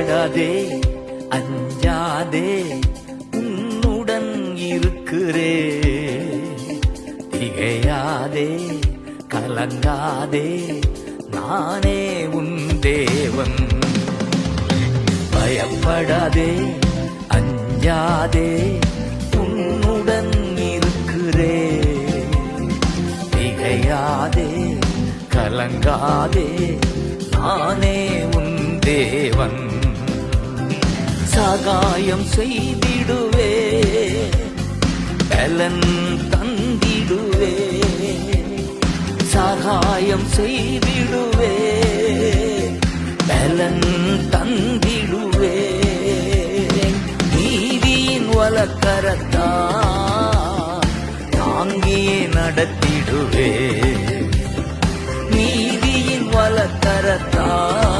பயப்படாதே அஞ்சாதே உன்னுடன் இருக்கிறே. திகையாதே கலங்காதே நானே உன் தேவன். பயப்படாதே அஞ்சாதே உன்னுடன் இருக்கிறே. திகையாதே கலங்காதே நானே உன் தேவன். சகாயம் செய்திடுவே. பலன் தந்திடுவே. சகாயம் செய்திடுவே. பலன் தந்திடுவே. நீதியின் வழக்கரத்தா தாங்கியே நடத்திடுவே. நீதியின் வழக்கரத்தா